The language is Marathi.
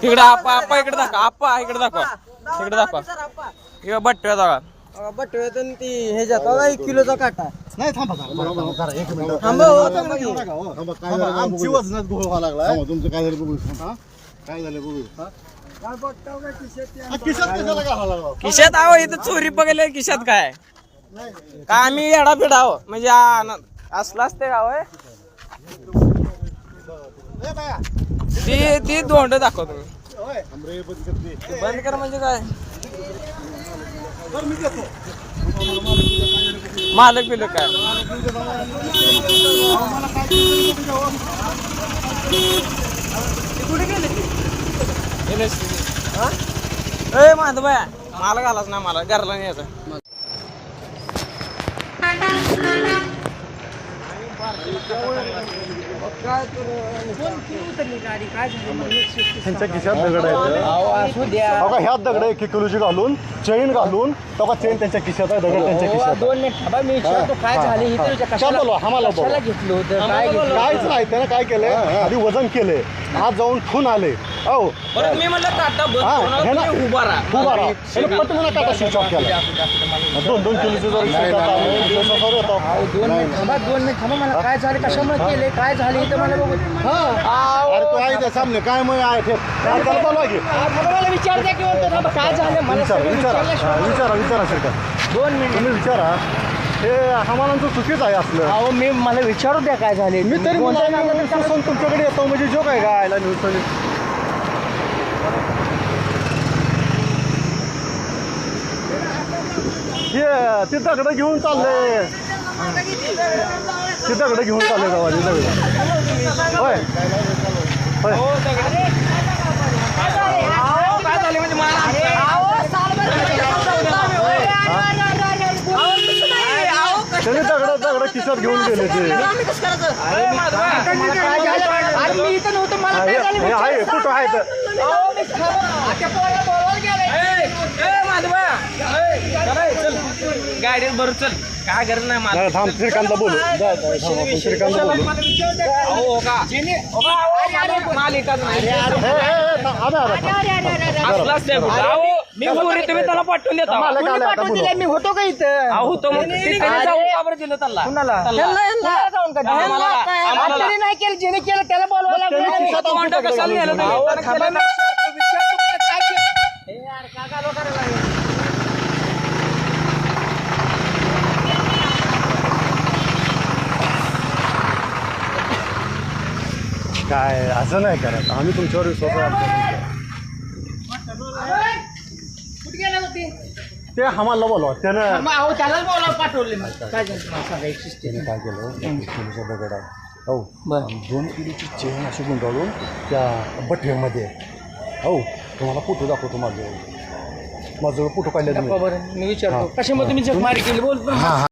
तिकडे आप्पा आप्पा इकडे दाखवा आप्पा इकडे दाखवा. इकडे दाखवा. इकडे बट्ट्या दाखवा. बटव्यातून ती हे जातो एक किलोचा काटा. नाही थांबा थांबा, एक मिनिट. थांबा आमची बघू. वजनात घोळ व्हायला लागलाय थांबा, तुमचं काय झालं बघू? काय झालं बघू. खिशात कशाला घालायला लागला? खिशात आहो इथं चोरी बघले खिशात काय? का आम्ही येडा फिडा आहो म्हणजे असलं असते का होय? ए, बाया. ती ती दोंड दाखव तुम्ही होय. थांब रे, बंद कर म्हणजे काय. मालक बिलक काय ए माधवया मला घालाच ना मला घरला नाही यायचं त्यांच्या खिशात दगड आहेत. असू द्या. का ह्यात दगड एक किलोची घालून? चेन घालून तो का चेन त्यांच्या खिशात आहे दगड त्यांच्या खिशात आहे. दोन मिनिट थांबा मी विचारतो काय झाले हा. हे. तुझ्या काय बोलवा, आम्हाला बोलवा. कशाला घेतलं होतं काय घेतलं काहीच नाही त्यानं काय केलंय? आधी वजन केलंय. आज जाऊन ठून आले. अहो मी म्हणलं बंद हा, नका, हे ना. तुम्ही उभा राहा. उभा राहा. त्याने पट म्हणा काटा स्विच ऑफ केला. दोन दोन किलोची जर. अहो, दोन मिनिट थांबा दोन मिनिट थांबा मला काय झाले कशामुळे केले काय झाले इथं मला बघू. आहे सामने काय मग आहे ते? बोलवा की. थांबा मला विचार द्या की म्हणतो थांबा काय झालं? मला विचारा सगळं विचारा विचारल्याशिवाय विचारा विचारा शिरका दोन मिनिट. तुम्ही विचारा. हे हवामानाचं चुकीच आहे असलं. अहो मी मला विचारू द्या काय झाले. मी तरी कोणत्या मुलांना नावाने तुमच्याकडे येतो म्हणजे जो काय गायला न्यूज हे ते दगड घेऊन चालले. ते दगड घेऊन चालले गावा ते दगड. होय. त्याने दगड दगड खिशात घेऊन गेले ते. अरे माधवया काय झालं? अरे मी इथं नव्हतं. मला काय झालं? आहे कुठं आहे तर अहो, मी थांबा. त्या पोराला बोलवायला गेलोय. ए, ए, माधवया ए, चला, ए, चल गाडीत बरं चल. काय गरज नाही मला. थांब श्रीकांतला बोलू. जा, जा, थांब, आपण श्रीकांतला बोलू. हो का हो का, अहो, मालक- मालिकाच नाही. हे, हे, हे, थांब, आधा, आधा, थांब. असलं असते कुठं. अहो, मी पोरी तुम्ही त्याला पाठवून देता. मालक कोणी आले आता पाठवून बोलू. दिलंय? मी होतो का इथं? अहो तो मग. ते त्याने जाऊन का बरं दिलं त्याला. कुणाला? त्याला. कुणाला जाऊन का? दिलं? आम्हाला- आम्हाला- आम्हाला नाही केलं ज्याने केलं त्याला बोलवायला त्याने लागलं. खिशात? अहो, थांबा, काय केलं? हे यार, का गालो करायला लागला? काय असं नाही करत. आम्ही तुमच्यावर विश्वास ते आम्हाला बोलवा. त्यानं मग अहो त्यालाच बोलावं पाठवले मी. काय झालं तुम्हाला सांगा एक सिस्टीम त्याने काय केलं? किलोचा दगड आहे. हो बरं. दोन किलोची चेन अशी गुंडाळून त्या बठ्यामध्ये हो तुम्हाला फोटो दाखवतो माझं माझं फोटो काढले तुम्ही बरं. मी विचारतो. कशामध्ये तुम्ही जगमारी केली? बोल. हा.